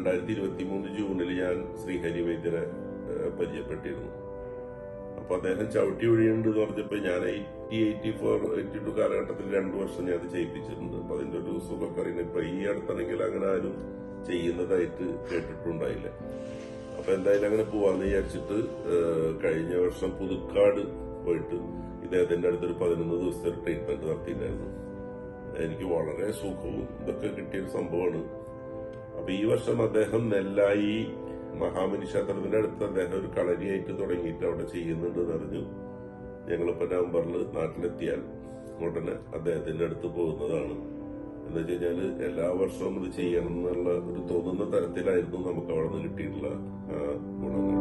രണ്ടായിരത്തി ഇരുപത്തി മൂന്ന് ജൂണിൽ ഞാൻ ശ്രീഹരി വൈദ്യരെ പരിചയപ്പെട്ടിരുന്നു. അപ്പോൾ അദ്ദേഹം ചവിട്ടി ഒഴിയുണ്ട് എന്ന് പറഞ്ഞപ്പോൾ ഞാൻ eighty eighty four eighty two കാലഘട്ടത്തിൽ രണ്ട് വർഷം ഞാൻ അത് ചെയ്യിപ്പിച്ചിട്ടുണ്ട്. അപ്പോൾ അതിന്റെ ഒരു സുഖം അറിയുന്നത് ഇപ്പൊ ഈ അടുത്താണെങ്കിൽ അങ്ങനെ ആരും ചെയ്യുന്നതായിട്ട് കേട്ടിട്ടുണ്ടായില്ല. അപ്പൊ എന്തായാലും അങ്ങനെ പോവാന്ന് വിചാരിച്ചിട്ട് കഴിഞ്ഞ വർഷം പുതുക്കാട് പോയിട്ട് ഇദ്ദേഹത്തിന്റെ അടുത്തൊരു പതിനൊന്ന് ദിവസത്തെ ട്രീറ്റ്മെന്റ് നടത്തിയിട്ടുണ്ടായിരുന്നു. എനിക്ക് വളരെ സുഖവും ഇതൊക്കെ കിട്ടിയൊരു സംഭവമാണ്. അപ്പൊ ഈ വർഷം അദ്ദേഹം നെല്ലായി മഹാമനി ക്ഷേത്രത്തിന്റെ അടുത്ത് അദ്ദേഹം ഒരു കളരിയായിട്ട് തുടങ്ങിയിട്ട് അവിടെ ചെയ്യുന്നുണ്ട് അറിഞ്ഞു. ഞങ്ങളിപ്പോ നവംബറിൽ നാട്ടിലെത്തിയാൽ ഉടനെ അദ്ദേഹത്തിന്റെ അടുത്ത് പോകുന്നതാണ്. എന്ന് വെച്ച് കഴിഞ്ഞാൽ എല്ലാ വർഷവും ഇത് ചെയ്യണം എന്നുള്ള ഒരു തോന്നുന്ന തരത്തിലായിരുന്നു നമുക്ക് അവിടെ നിന്ന് കിട്ടിയിട്ടുള്ള ഗുണങ്ങൾ.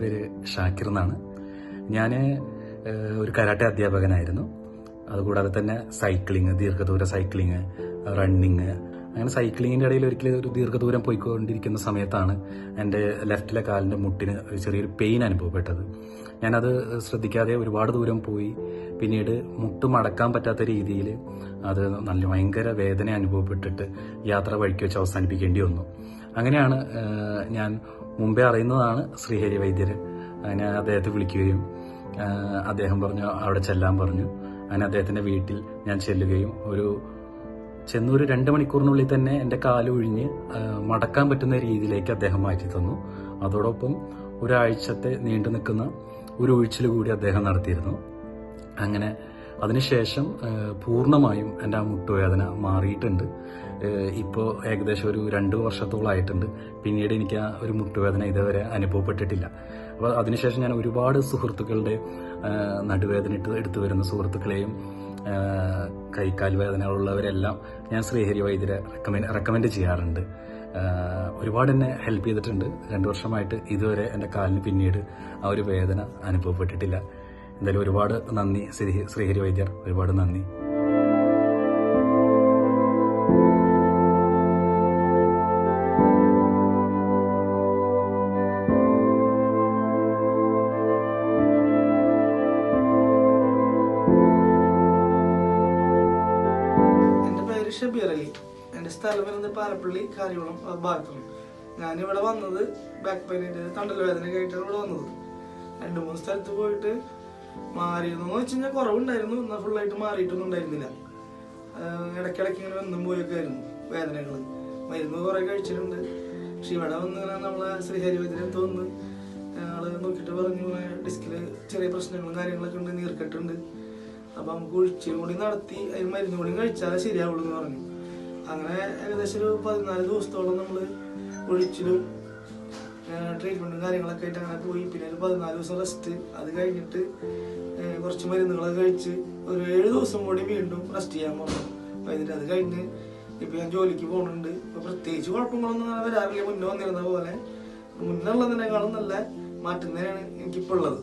പേര് ഷാക്കിർ എന്നാണ്. ഞാൻ ഒരു കരാട്ടെ അധ്യാപകനായിരുന്നു. അതുകൂടാതെ തന്നെ സൈക്ലിങ് ദീർഘദൂര സൈക്ലിങ് റണ്ണിങ് അങ്ങനെ സൈക്ലിങ്ങിന്റെ ഇടയിൽ ഒരിക്കലും ഒരു ദീർഘദൂരം പോയിക്കൊണ്ടിരിക്കുന്ന സമയത്താണ് എന്റെ ലെഫ്റ്റിലെ കാലിന്റെ മുട്ടിന് ചെറിയൊരു പെയിൻ അനുഭവപ്പെട്ടത്. ഞാനത് ശ്രദ്ധിക്കാതെ ഒരുപാട് ദൂരം പോയി. പിന്നീട് മുട്ട് മടക്കാൻ പറ്റാത്ത രീതിയിൽ അത് നല്ല ഭയങ്കര വേദന അനുഭവപ്പെട്ടിട്ട് യാത്ര വഴിക്ക് വെച്ച് അവസാനിപ്പിക്കേണ്ടി വന്നു. അങ്ങനെയാണ് ഞാൻ മുമ്പേ അറിയുന്നതാണ് ശ്രീഹരി വൈദ്യര് അങ്ങനെ അദ്ദേഹത്തെ വിളിക്കുകയും അദ്ദേഹം പറഞ്ഞു അവിടെ ചെല്ലാൻ പറഞ്ഞു. അങ്ങനെ അദ്ദേഹത്തിന്റെ വീട്ടിൽ ഞാൻ ചെല്ലുകയും ഒരു ചെന്നൊരു രണ്ട് മണിക്കൂറിനുള്ളിൽ തന്നെ എന്റെ കാലൊഴിഞ്ഞ് മടക്കാൻ പറ്റുന്ന രീതിയിലേക്ക് അദ്ദേഹം മാറ്റി തന്നു. അതോടൊപ്പം ഒരാഴ്ചത്തെ നീണ്ടു നിൽക്കുന്ന ഒരു ഒഴിച്ചിൽ കൂടി അദ്ദേഹം നടത്തിയിരുന്നു. അങ്ങനെ അതിനുശേഷം പൂർണമായും എന്റെ ആ മുട്ടുവേദന മാറിയിട്ടുണ്ട്. ഇപ്പോൾ ഏകദേശം ഒരു രണ്ട് വർഷത്തോളമായിട്ടുണ്ട് പിന്നീട് എനിക്ക് ആ ഒരു മുട്ടുവേദന ഇതുവരെ അനുഭവപ്പെട്ടിട്ടില്ല. അപ്പോൾ അതിനുശേഷം ഞാൻ ഒരുപാട് സുഹൃത്തുക്കളുടെ നടുവേദന ഇട്ട് എടുത്തു വരുന്ന സുഹൃത്തുക്കളെയും കൈക്കാൽ വേദനകളുള്ളവരെല്ലാം ഞാൻ ശ്രീഹരി വൈദ്യരെ റെക്കമെൻഡ് റെക്കമെൻഡ് ചെയ്യാറുണ്ട്. ഒരുപാട് എന്നെ ഹെൽപ്പ് ചെയ്തിട്ടുണ്ട്. രണ്ട് വർഷമായിട്ട് ഇതുവരെ എന്റെ കാലിന് പിന്നീട് ആ ഒരു വേദന അനുഭവപ്പെട്ടിട്ടില്ല. എന്തായാലും ഒരുപാട് നന്ദി ശ്രീ ശ്രീഹരി വൈദ്യർ. ഒരുപാട് നന്ദി. പാലപ്പള്ളി ആ ഭാഗത്താണ് ഞാനിവിടെ വന്നത് ബാക്ക് പെയിനിന്റെ തണ്ടൽ വേദന ആയിട്ടാണ് ഇവിടെ വന്നത്. രണ്ട് മൂന്ന് സ്ഥലത്ത് പോയിട്ട് മാറിയിരുന്നു. എന്ന് വെച്ച് കഴിഞ്ഞാൽ കുറവുണ്ടായിരുന്നു. എന്നാൽ ഫുള്ളായിട്ട് മാറിയിട്ടൊന്നും ഉണ്ടായിരുന്നില്ല. ഇടയ്ക്കിടയ്ക്ക് ഇങ്ങനെ വന്നും പോയൊക്കെ ആയിരുന്നു. വേദനകൾ മരുന്ന് കുറേ കഴിച്ചിട്ടുണ്ട്. പക്ഷെ ഇവിടെ വന്ന് ഇങ്ങനെ നമ്മളെ ശ്രീഹരി വൈദ്യരെ തോന്നുന്നു. ആൾ നോക്കിയിട്ട് പറഞ്ഞു ഡിസ്കിൽ ചെറിയ പ്രശ്നങ്ങളും കാര്യങ്ങളൊക്കെ ഉണ്ട് നീർക്കെട്ടുണ്ട് അപ്പൊ നമുക്ക് ഒഴിച്ചും കൂടി നടത്തി അതിന് മരുന്ന് കൂടി കഴിച്ചാലേ ശരിയാവുള്ളൂ എന്ന് പറഞ്ഞു. അങ്ങനെ ഏകദേശം ഒരു പതിനാല് ദിവസത്തോളം നമ്മൾ ഒഴിച്ചിലും ട്രീറ്റ്മെന്റും കാര്യങ്ങളൊക്കെ ആയിട്ട് അങ്ങനെ പോയി. പിന്നെ ഒരു പതിനാല് ദിവസം റെസ്റ്റ് അത് കഴിഞ്ഞിട്ട് കുറച്ച് മരുന്നുകളൊക്കെ കഴിച്ച് ഒരു ഏഴ് ദിവസം കൂടി വീണ്ടും റെസ്റ്റ് ചെയ്യാൻ പോകണം അപ്പം എന്നിട്ട് അത് കഴിഞ്ഞ് ഇപ്പം ഞാൻ ജോലിക്ക് പോകുന്നുണ്ട് ഇപ്പം പ്രത്യേകിച്ച് കുഴപ്പങ്ങളൊന്നും വരാറില്ല. മുന്നേ വന്നിരുന്ന പോലെ. മുന്നേ ഉള്ളതിനേക്കാളും നല്ല മാറ്റുന്നതിനാണ് എനിക്കിപ്പോൾ ഉള്ളത്.